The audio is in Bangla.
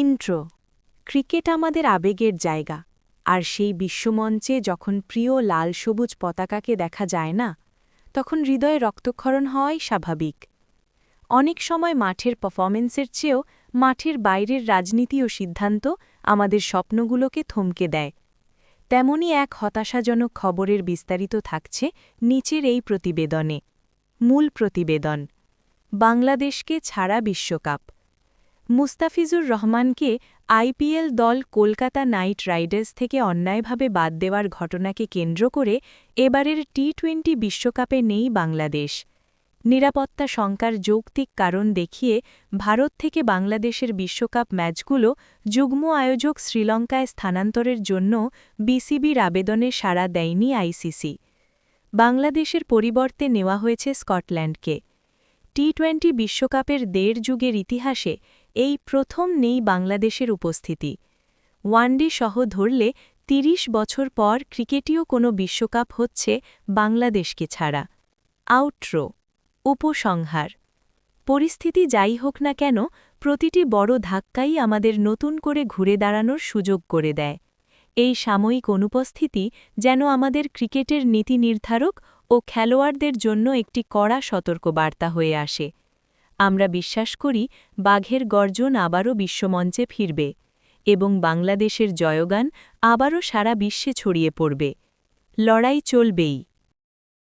ইন্ট্রো, ক্রিকেট আমাদের আবেগের জায়গা। আর সেই বিশ্বমঞ্চে যখন প্রিয় লাল সবুজ পতাকাকে দেখা যায় না, তখন হৃদয়ে রক্তক্ষরণ হওয়াই স্বাভাবিক। অনেক সময় মাঠের পারফরমেন্সের চেয়েও মাঠের বাইরের রাজনীতি ও সিদ্ধান্ত আমাদের স্বপ্নগুলোকে থমকে দেয়। তেমনি এক হতাশাজনক খবরের বিস্তারিত থাকছে নিচের এই প্রতিবেদনে। মূল প্রতিবেদন, বাংলাদেশকে ছাড়া বিশ্বকাপ। মুস্তাফিজুর রহমানকে আইপিএল দল কলকাতা নাইট রাইডার্স থেকে অন্যায়ভাবে বাদ দেওয়ার ঘটনাকে কেন্দ্র করে এবারের টি টোয়েন্টি বিশ্বকাপে নেই বাংলাদেশ। নিরাপত্তা শঙ্কার যৌক্তিক কারণ দেখিয়ে ভারত থেকে বাংলাদেশের বিশ্বকাপ ম্যাচগুলো যুগ্ম আয়োজক শ্রীলঙ্কায় স্থানান্তরের জন্য বিসিবির আবেদনে সাড়া দেয়নি আইসিসি। বাংলাদেশের পরিবর্তে নেওয়া হয়েছে স্কটল্যান্ডকে। টি টোয়েন্টি বিশ্বকাপের দেড় যুগের ইতিহাসে এই প্রথম নেই বাংলাদেশের উপস্থিতি। ওয়ানডে সহ ধরলে ৩০ বছর পর ক্রিকেটীয় কোনো বিশ্বকাপ হচ্ছে বাংলাদেশকে ছাড়া। আউট্রো, উপসংহার। পরিস্থিতি যাই হোক না কেন, প্রতিটি বড় ধাক্কাই আমাদের নতুন করে ঘুরে দাঁড়ানোর সুযোগ করে দেয়। এই সাময়িক অনুপস্থিতি যেন আমাদের ক্রিকেটের নীতি নির্ধারক ও খেলোয়াড়দের জন্য একটি কড়া সতর্কবার্তা হয়ে আসে। আমরা বিশ্বাস করি, বাঘের গর্জন আবারও বিশ্বমঞ্চে ফিরবে এবং বাংলাদেশের জয়গান আবারও সারা বিশ্বে ছড়িয়ে পড়বে। লড়াই চলবেই।